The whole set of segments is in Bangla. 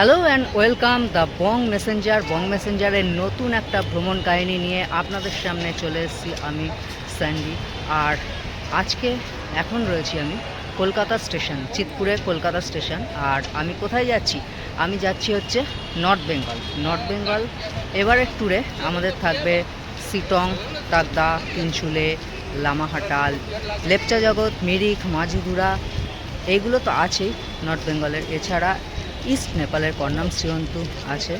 Hello and welcome the Bong messenger. Bong মেসেঞ্জারের নতুন একটা ভ্রমণ কাহিনী নিয়ে আপনাদের সামনে চলে এসেছি আমি, স্যান্ডি। আর আজকে এখন রয়েছি আমি কলকাতা স্টেশন, চিতপুরে কলকাতা স্টেশন। আর আমি কোথায় যাচ্ছি? আমি যাচ্ছি হচ্ছে নর্থ বেঙ্গল। নর্থ বেঙ্গল এবারের ট্যুরে আমাদের থাকবে সিটং, তাকদা তিনচুলে লামাহাটাল লেপচা জগৎ মিরিক মাঝিগুড়া এইগুলো তো আছেই নর্থ বেঙ্গলের। এছাড়া ইস্ট নেপালের কর্নাম শ্রীয়ন্তু আছে।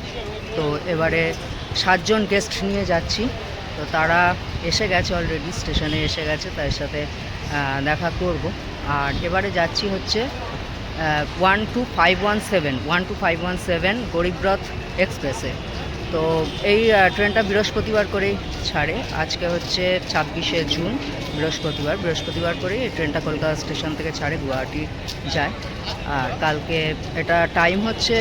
তো এবারে সাতজন গেস্ট নিয়ে যাচ্ছি। তো তারা এসে গেছে অলরেডি স্টেশনে এসে গেছে তার সাথে দেখা করব। আর এবারে যাচ্ছি হচ্ছে one two five one seven one two five one seven Garib Rath এক্সপ্রেসে তো এই ট্রেনটা বৃহস্পতিবার করেই ছাড়ে। আজকে হচ্ছে ছাব্বিশে জুন, বৃহস্পতিবার। বৃহস্পতিবার করেই এই ট্রেনটা কলকাতা স্টেশন থেকে ছাড়ে, গুয়াহাটি যায়। আর কালকে এটা টাইম হচ্ছে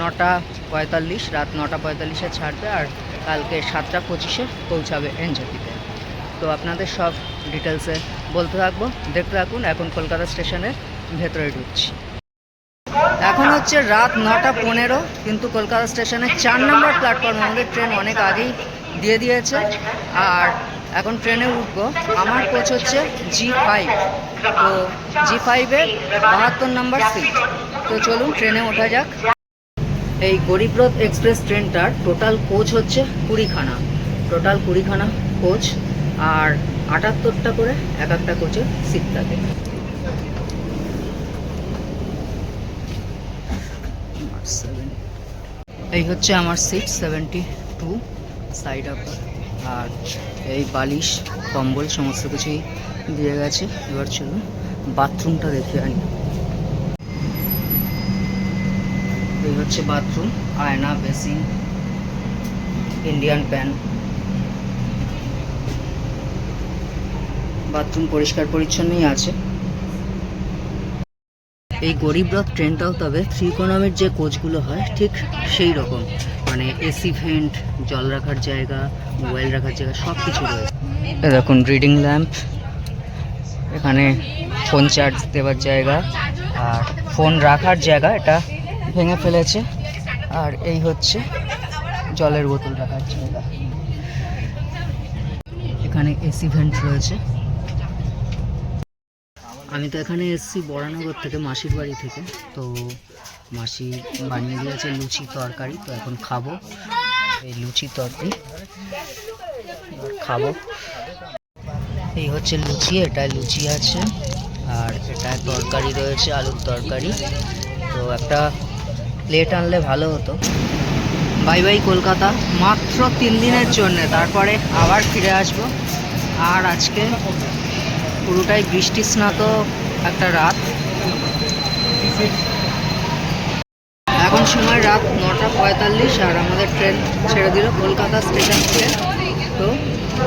নটা পঁয়তাল্লিশ, রাত নটা পঁয়তাল্লিশে ছাড়বে, আর কালকে সাতটা পঁচিশে পৌঁছাবে এনজেপিতে। তো আপনাদের সব ডিটেলসে বলতে থাকব। দেখতে থাকুন, এখন কলকাতা স্টেশনের ভেতরে ঢুকছি। এখন হচ্ছে রাত নটা পনেরো, কিন্তু কলকাতা স্টেশনে চার নম্বর প্ল্যাটফর্ম আমাদের ট্রেন অনেক আগেই দিয়ে দিয়েছে। আর এখন ট্রেনে উঠবো। আমার কোচ হচ্ছে জি ফাইভ তো জি ফাইভের বাহাত্তর নম্বর সিট তো চলুন ট্রেনে ওঠা যাক। এই গরিবরথ এক্সপ্রেস ট্রেনটার টোটাল কোচ হচ্ছে কুড়িখানা। টোটাল কুড়িখানা কোচ আর আটাত্তরটা করে এক একটা কোচের সিট থাকে। এই হচ্ছে আমার six seventy two side up আর এই বালিশ, কম্বল, সমস্ত কিছুই দিয়ে গেছে। এবার চলুন বাথরুমটা দেখে আনি। এই হচ্ছে বাথরুম আয়না, বেসিন ইন্ডিয়ান প্যান বাথরুম পরিষ্কার পরিচ্ছন্নই আছে। এই গরিবরথ ট্রেনটাও তবে থ্রি ইকোনমির যে কোচগুলো হয়, ঠিক সেই রকম। মানে এসি ভেন্ট জল রাখার জায়গা মোবাইল রাখার জায়গা সব কিছু রয়েছে দেখুন রিডিং ল্যাম্প এখানে ফোন চার্জ দেওয়ার জায়গা, আর ফোন রাখার জায়গা, এটা ভেঙে ফেলেছে। আর এই হচ্ছে জলের বোতল রাখার জায়গা। এখানে এসি ভেন্ট রয়েছে। আমি তো এখানে এসেছি বরানগর থেকে, মাসির বাড়ি থেকে। তো মাসি বানিয়ে দিয়েছে লুচি তরকারি, তো এখন খাব এই লুচি তরকারি। খাব। এই হচ্ছে লুচি এটা লুচি আছে, আর এটা তরকারি রয়েছে, আলুর তরকারি। তো একটা প্লেট আনলে ভালো হতো। বাই বাই কলকাতা, মাত্র তিন দিনের জন্যে, তারপরে আবার ফিরে আসব। আর আজকে পুরোটাই বৃষ্টি স্নাত একটা রাত। এখন সময় রাত নটা পঁয়তাল্লিশ আর আমাদের ট্রেন ছেড়ে দিল কলকাতা স্টেশন থেকে। তো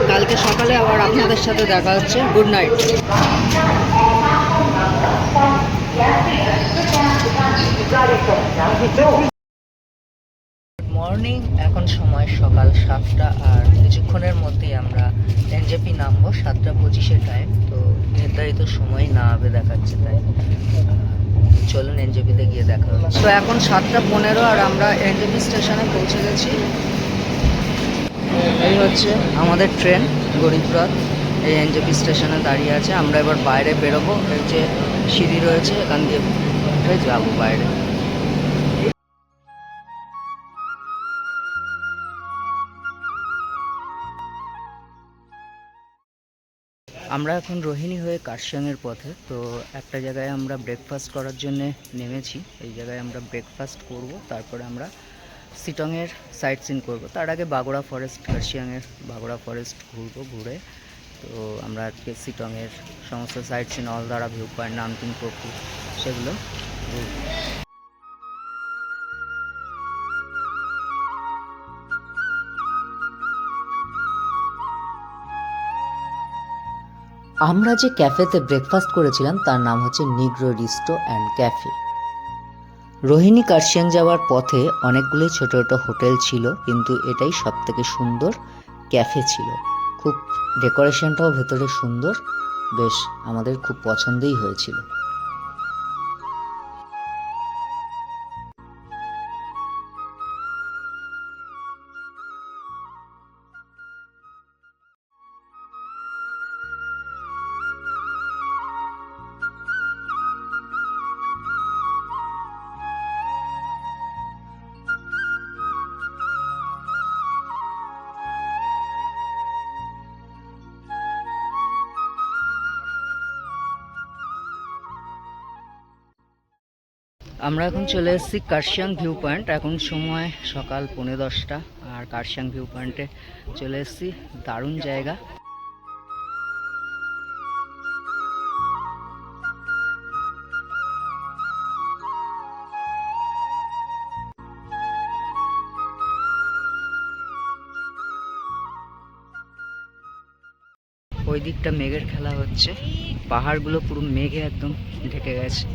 কালকে সকালে আবার আপনাদের সাথে দেখা হচ্ছে। Good night. মর্নিং এখন সময় সকাল সাতটা আর কিছুক্ষণের মধ্যেই আমরা এনজেপি নামবো, সাতটা পঁচিশে টাইম তো নির্ধারিত সময় না হবে দেখাচ্ছে তাই। চলুন এনজেপিতে গিয়ে দেখা হচ্ছে। তো এখন সাতটা পনেরো আর আমরা এনজেপি স্টেশনে পৌঁছে গেছি। এই হচ্ছে আমাদের ট্রেন, গরিবরথ। এই এনজেপি স্টেশনে দাঁড়িয়ে আছে। আমরা এবার বাইরে বেরোবো। এই যে সিঁড়ি রয়েছে, এখান দিয়ে যাব বাইরে। আমরা এখন রোহিণী হয়ে কার্শিয়াংয়ের পথে, তো একটা জায়গায় আমরা ব্রেকফাস্ট করার জন্য নেমেছি। এই জায়গায় আমরা ব্রেকফাস্ট করব, তারপরে আমরা সিটংয়ের সাইট সিন করব। তার আগে বাগোড়া ফরেস্ট কার্শিয়াংয়ের বাগোড়া ফরেস্ট ঘুরবো, ঘুরে। তো আমরা আজকে সিটংয়ের সমস্ত sight seen Ahaldara view point নামকিং পকু সেগুলো ঘুরবো। আমরা যে ক্যাফেতে ব্রেকফাস্ট করেছিলাম, তার নাম হচ্ছে নিগ্রো resto and cafe Rohini Kurseong যাওয়ার পথে অনেকগুলোই ছোট ছোট হোটেল ছিল, কিন্তু এটাই সব থেকে সুন্দর ক্যাফে ছিল। খুব ডেকোরেশনটাও ভেতরে সুন্দর, বেশ আমাদের খুব পছন্দই হয়েছিল। আমরা এখন চলে এসেছি কার্শিয়াং ভিউ পয়েন্ট এখন সময় সকাল পৌনে দশটা আর কার্শিয়াং ভিউ পয়েন্টে চলে এসেছি। দারুণ জায়গা। ওই দিকটা মেঘের খেলা হচ্ছে। পাহাড়গুলো পুরো মেঘে একদম ঢেকে গেছে।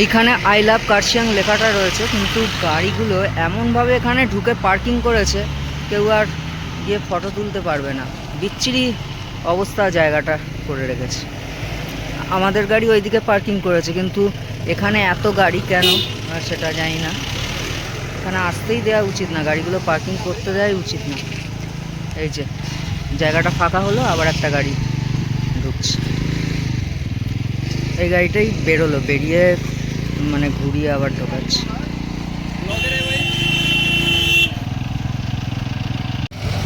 এইখানে আই লাভ কার্শিয়াং লেখাটা রয়েছে, কিন্তু গাড়িগুলো এমনভাবে এখানে ঢুকে পার্কিং করেছে, কেউ আর গিয়ে ফটো তুলতে পারবে না। বিচ্ছিরি অবস্থা জায়গাটা করে রেখেছে। আমাদের গাড়ি ওইদিকে পার্কিং করেছে, কিন্তু এখানে এত গাড়ি কেন? সেটা জানি না। এখানে আসতেই দেওয়া উচিত না, গাড়িগুলো পার্কিং করতে দেওয়াই উচিত না। এই যে, জায়গাটা ফাঁকা হলো, আবার একটা গাড়ি ঢুকছে। এই গাড়িটাই বেরোলো, বেরিয়ে মানে ঘুরিয়ে আবার ঢোকাচ্ছে।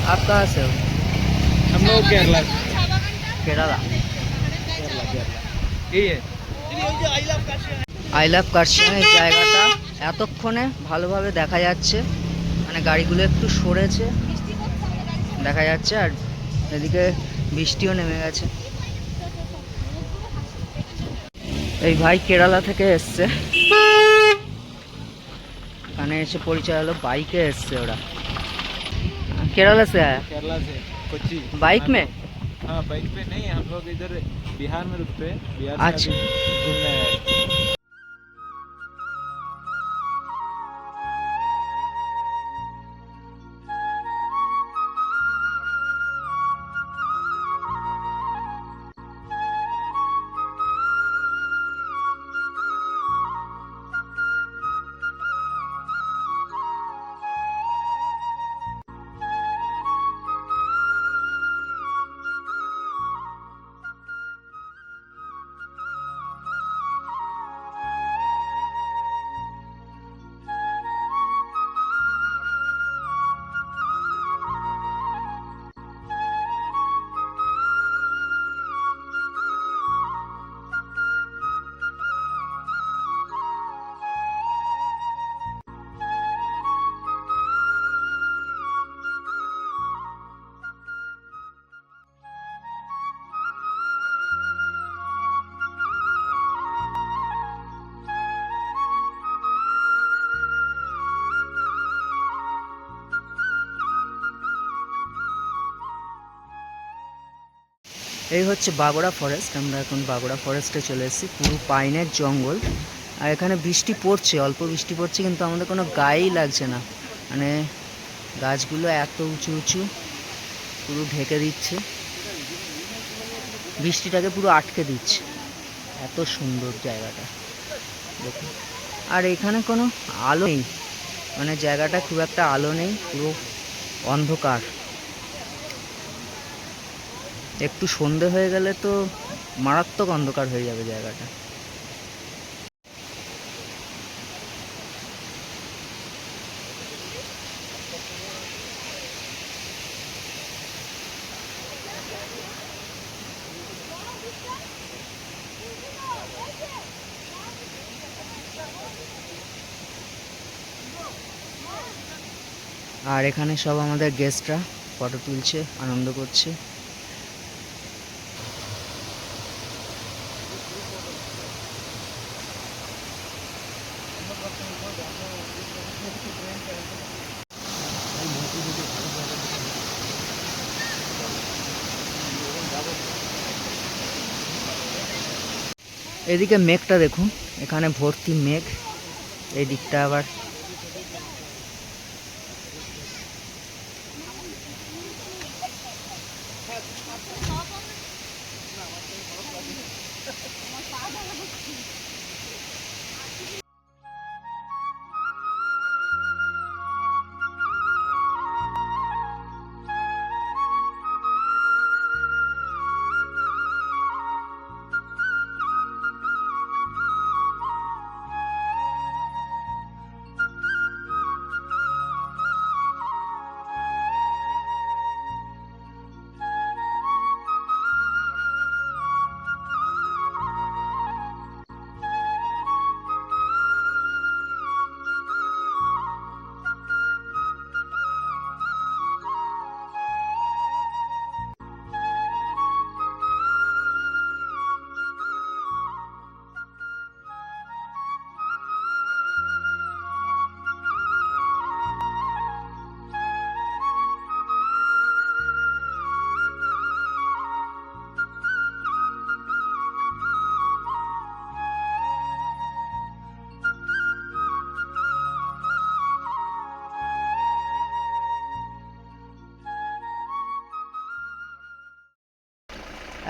आप कहाँ से हो हम लोग केरला से। केरला केरला केरला यही है আই লাভ কার্শিয়াং এই জায়গাটা এতক্ষণে ভালোভাবে দেখা যাচ্ছে মানে গাড়িগুলো একটু সরেছে দেখা যাচ্ছে আর এদিকে বৃষ্টিও নেমে গেছে এই ভাই কেরালা থেকে এসছে এখানে এসে পরিচয় হলো বাইকে এসছে ওরা केरला से आया? केरला से कोची बाइक में? हाँ बाइक पे नहीं हम लोग इधर बिहार में रुकते हैं। बिहार अच्छा। घूमने आए। এই হচ্ছে বাগড়া ফরেস্ট আমরা এখন বাগড়া ফরেস্টে চলে এসেছি, পুরো পাইনের জঙ্গল। আর এখানে বৃষ্টি পড়ছে, অল্প বৃষ্টি পড়ছে, কিন্তু আমাদের কোনো গায়েই লাগছে না। মানে গাছগুলো এত উঁচু উঁচু, পুরো ঢেকে দিচ্ছে। বৃষ্টিটাকে পুরো আটকে দিচ্ছে। এত সুন্দর জায়গাটা। দেখুন। আর এখানে কোনো আলো নেই। মানে জায়গাটা খুব একটা আলো নেই, পুরো অন্ধকার। একটু সন্ধে হয়ে গেলে তো মারাত্মক অন্ধকার হয়ে যাবে জায়গাটা। আর এখানে সব আমাদের গেস্টরা ফটো তুলছে, আনন্দ করছে। এদিকে মেঘটা দেখুন এখানে ভর্তি মেঘ এই দিকটা আবার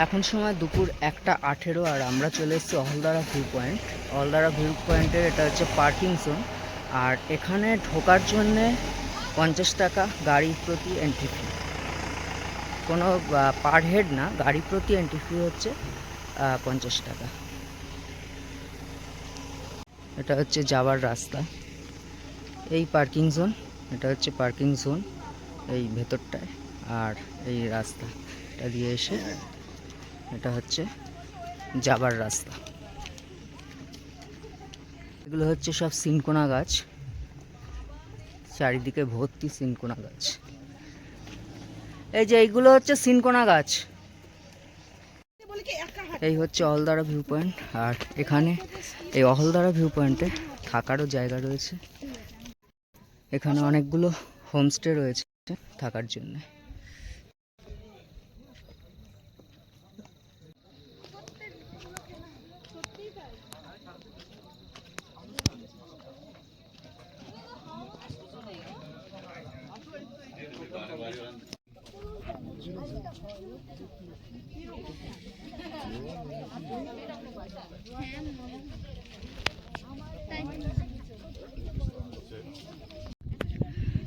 এখন সময় দুপুর একটা আঠেরো আর আমরা চলে এসেছি Ahaldara view point. Ahaldara view পয়েন্টের এটা হচ্ছে পার্কিং জোন। আর এখানে ঢোকার জন্যে পঞ্চাশ টাকা গাড়ি প্রতি এন্ট্রি ফি কোনো পার হেড না, গাড়ি প্রতি এন্ট্রি ফি হচ্ছে পঞ্চাশ টাকা। এটা হচ্ছে যাওয়ার রাস্তা। এই পার্কিং জোন, এটা হচ্ছে পার্কিং জোন এই ভেতরটায়। আর এই রাস্তা, এটা দিয়ে এসে এটা হচ্ছে যাবার রাস্তা। এগুলো হচ্ছে সব সিনকোনা গাছ। চারিদিকে ভর্তি সিনকোনা গাছ। এই যে এইগুলো হচ্ছে সিনকোনা গাছ। এই হচ্ছে অহলদারা ভিউ পয়েন্ট। আর এখানে এই অহলদারা ভিউ পয়েন্টে থাকারও জায়গা রয়েছে। এখানে অনেকগুলো হোমস্টে রয়েছে থাকার জন্য।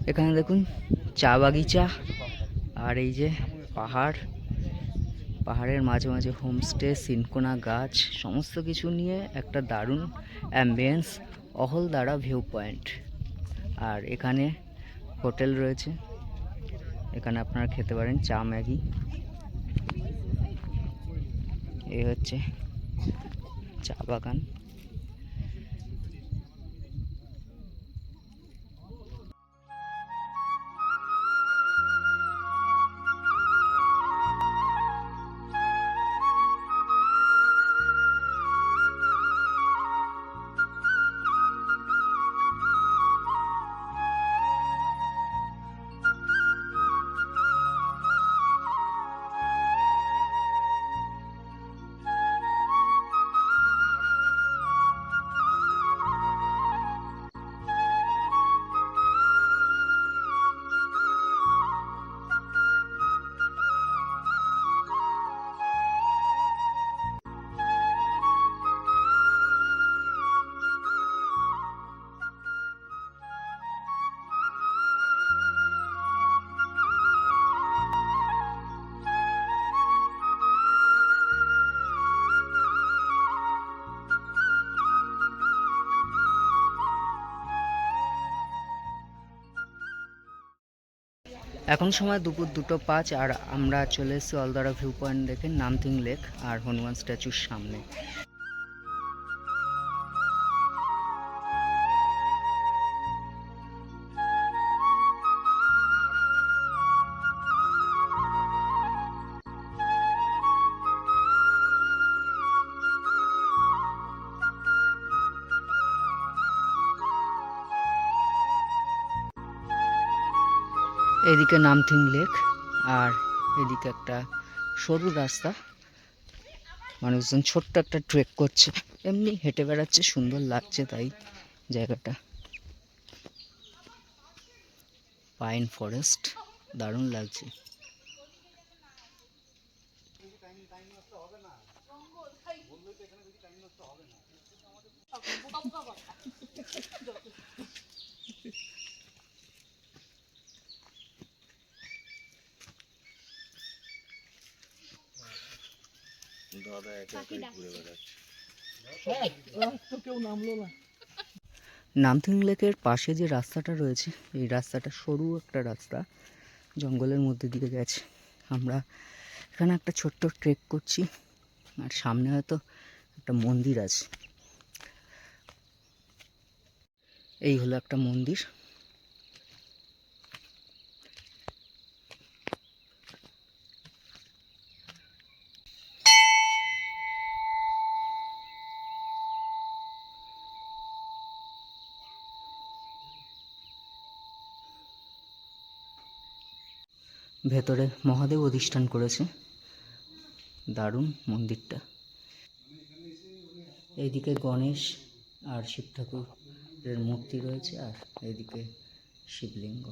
এখানে দেখুন চা বাগিচা আর এই যে পাহাড়, পাহাড়ের মাঝে মাঝে হোমস্টে, সিনকোনা গাছ, সমস্ত কিছু নিয়ে একটা দারুণ অ্যাম্বিয়েন্স অহলদারা ভিউ পয়েন্ট আর এখানে হোটেল রয়েছে। এখানে আপনারা খেতে পারেন চা ম্যাগি। এই হচ্ছে চা বাগান। এখন সময় দুপুর দুটো পাঁচ আর আমরা চলে এসেছি অলদারা ভিউ পয়েন্ট দেখে নামথিং লেক আর হনুমান স্ট্যাচুর সামনে। এদিকে নামথিং লেক আর এদিকে একটা সরু রাস্তা। মানুষজন ছোট্ট একটা ট্রেক করছে। এমনি হেঁটে বেড়াচ্ছে, সুন্দর লাগছে তাই জায়গাটা। পাইন ফরেস্ট, দারুণ লাগছে। নামথিং লেকের পাশে যে রাস্তাটা রয়েছে এই রাস্তাটা সরু একটা রাস্তা জঙ্গলের মধ্যে দিয়ে গেছে। আমরা এখানে একটা ছোট্ট ট্রেক করছি আর সামনে হয়তো একটা মন্দির আছে। এই হলো একটা মন্দির। ভেতরে মহাদেব অধিষ্ঠান করেছে। দারুণ মন্দিরটা। এইদিকে গণেশ আর শিব ঠাকুরের মূর্তি রয়েছে আর এইদিকে শিবলিঙ্গ।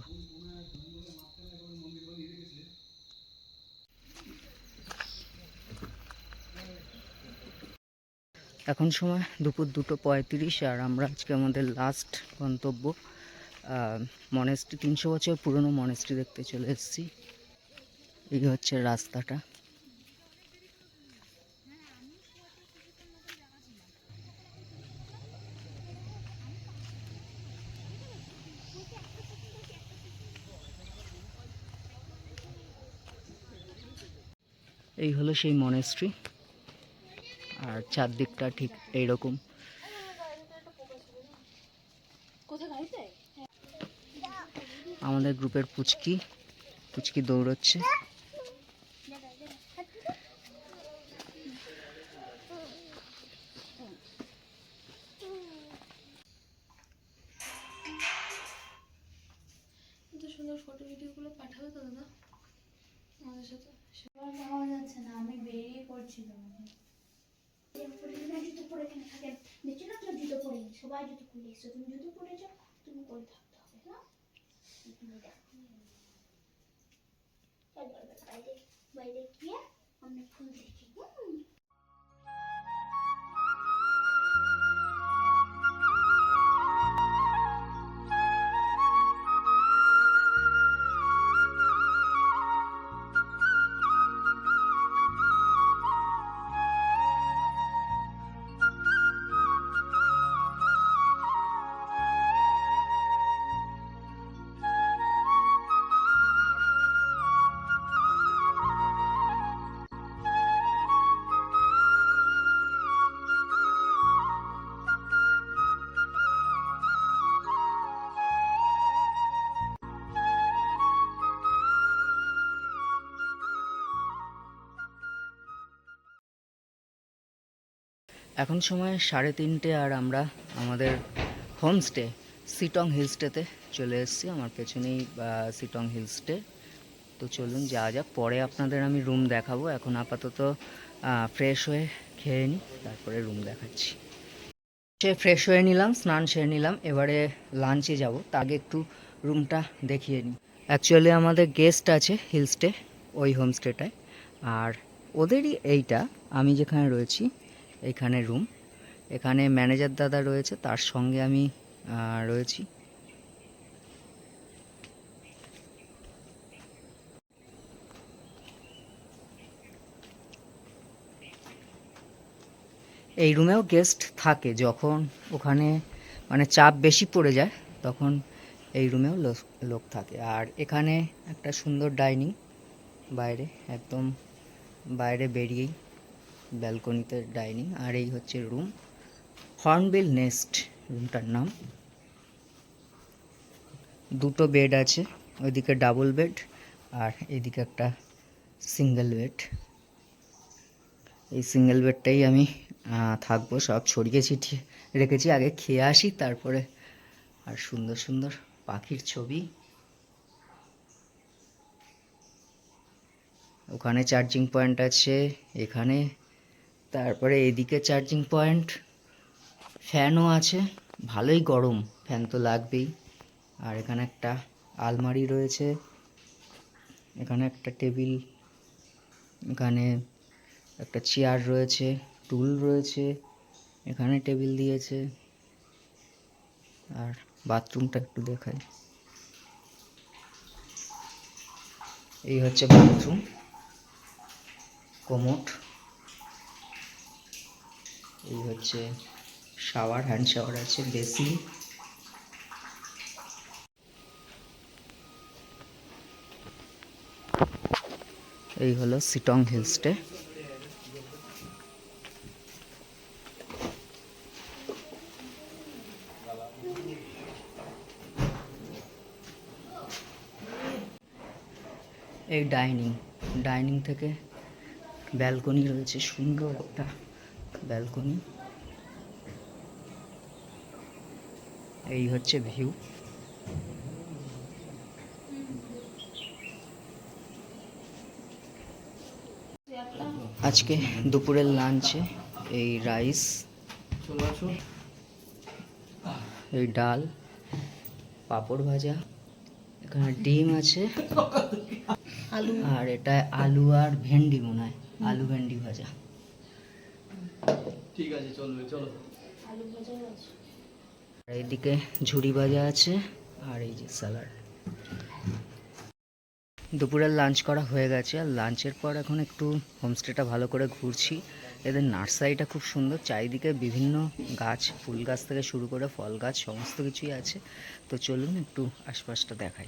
এখন সময় দুপুর দুটো পঁয়ত্রিশ আর আমরা আজকে আমাদের লাস্ট গন্তব্য মনেস্ট্রি তিনশো বছর পুরনো মনেস্ট্রি দেখতে চলে এসেছি। এই হচ্ছে রাস্তাটা। এই হলো সেই মনেস্ট্রি আর চারদিকটা ঠিক এইরকম। আমাদের গ্রুপের পুচকি পুচকি দৌড়চ্ছে। সাথে যাচ্ছে না, আমি বেরিয়ে পড়ছি জুতো পরে না জুতো পরে। সবাই জুতো খুলে তুমি জুতো তুমি থাকতে হবে হ্যাঁ বাইরে বাইরে গিয়ে আমরা ফুল দেখি এখন সময় সাড়ে তিনটে আর আমরা আমাদের হোমস্টে সিটং হিলস্টেতে চলে এসেছি। আমার পেছনেই সিটং হিলস্টে তো চলুন যাওয়া যাক। পরে আপনাদের আমি রুম দেখাবো। এখন আপাতত ফ্রেশ হয়ে খেয়ে নিই, তারপরে রুম দেখাচ্ছি। সে ফ্রেশ হয়ে নিলাম, স্নান সেরে নিলাম। এবারে লাঞ্চে যাব। তার আগে একটু রুমটা দেখিয়ে নিই। অ্যাকচুয়ালি আমাদের গেস্ট আছে হিলস্টে ওই হোমস্টেটায় আর ওদেরই এইটা, আমি যেখানে রয়েছি এইখানে রুম এখানে ম্যানেজার দাদা রয়েছে, তার সঙ্গে আমি রয়েছি। এই রুমেও গেস্ট থাকে, যখন ওখানে মানে চাপ বেশি পড়ে যায়, তখন এই রুমেও লোক- থাকে। আর এখানে একটা সুন্দর ডাইনিং বাইরে, একদম বাইরে বেরিয়েই ব্যালকনিতে ডাইনিং আর এই হচ্ছে রুম হর্নবিল নেস্ট রুমটার নাম। দুটো বেড আছে, ওইদিকে ডাবল বেড আর এদিকে একটা সিঙ্গেল বেড এই সিঙ্গেল বেডটাই আমি থাকব, সব ছড়িয়ে ছিটিয়ে রেখেছি। আগে খেয়ে আসি, তারপরে আর সুন্দর সুন্দর পাখির ছবি। ওখানে চার্জিং পয়েন্ট আছে, এখানে তারপরে এদিকে চার্জিং পয়েন্ট ফ্যানও আছে, ভালোই গরম ফ্যান তো লাগবেই। আর এখানে একটা আলমারি রয়েছে, এখানে একটা টেবিল এখানে একটা চেয়ার রয়েছে টুল রয়েছে, এখানে টেবিল দিয়েছে, আর বাথরুমটা একটু দেখাই। এই হচ্ছে বাথরুম কোমোট এই হচ্ছে শাওয়ার হ্যান্ড শাওয়ার আছে বেসিন এই হলো সিটং হিলস্টে এই ডাইনিং ডাইনিং থেকে ব্যালকনি রয়েছে, সুন্দর একটা। ব্যালকনি। এই হচ্ছে ভিউ। আজকে দুপুরের লাঞ্চে এই রাইস এই ডাল পাঁপড় ভাজা এখানে ডিম আছে আলু। আর এটা আলু আর ভেন্ডি মনে হয় আলু ভেন্ডি ভাজা। ঠিক আছে চলবে চলো। আর এইদিকে ঝুড়ি ভাজা আছে আর এই যে স্যালাড। দুপুরের লাঞ্চ করা হয়ে গেছে আর লাঞ্চের পর এখন একটু হোমস্টেটা ভালো করে ঘুরছি। এদের নার্সারিটা খুব সুন্দর চারিদিকে বিভিন্ন গাছ ফুল গাছ থেকে শুরু করে ফল গাছ সমস্ত কিছুই আছে। তো চলুন একটু আশপাশটা দেখাই।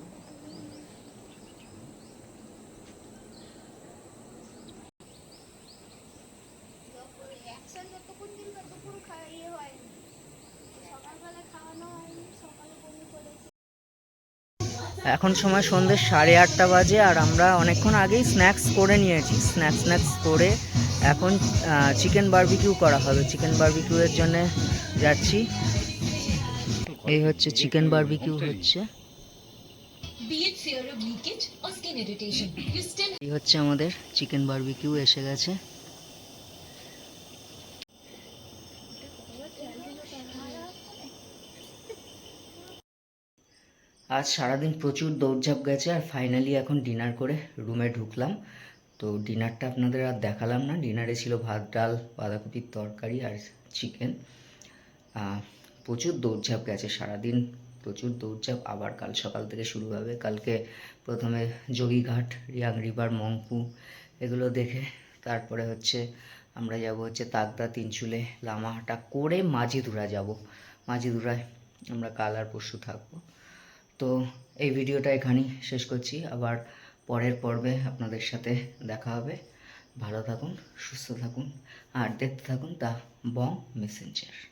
এখন সময় সন্ধ্যে সাড়ে আটটা বাজে আর আমরা অনেকক্ষণ আগেই স্ন্যাক্স করে নিয়েছি। স্ন্যাক্স স্ন্যাক্স করে এখন চিকেন বার্বিকিউ করা হবে। চিকেন বারবিকিউয়ের জন্য যাচ্ছি। এই হচ্ছে চিকেন বার্বিকিউ হচ্ছে। এই হচ্ছে আমাদের চিকেন বার্বিকিউ এসে গেছে। আজ সারাদিন প্রচুর দৌড়ঝাঁপ গেছে আর ফাইনালি এখন ডিনার করে রুমে ঢুকলাম। তো ডিনারটা আপনাদের আর দেখালাম না। ডিনারে ছিল ভাত, ডাল, বাঁধাকপির তরকারি আর চিকেন প্রচুর দৌড়ঝাঁপ গেছে সারাদিন। প্রচুর দৌড়ঝাঁপ। আবার কাল সকাল থেকে শুরু হবে। কালকে প্রথমে যোগীঘাট রিয়াং রিভার, মংপু এগুলো দেখে তারপরে হচ্ছে আমরা যাব হচ্ছে তাগদা, তিনচুলে, লামাহাটা করে মাঝিদুরা যাব। মাঝিদুরায় আমরা কাল আর পরশু থাকব। তো এই ভিডিওটা এখানেই শেষ করছি। আবার পরের পর্বে আপনাদের সাথে দেখা হবে। ভালো থাকুন, সুস্থ থাকুন, আর দেখতে থাকুন দ্য বং মেসেঞ্জার।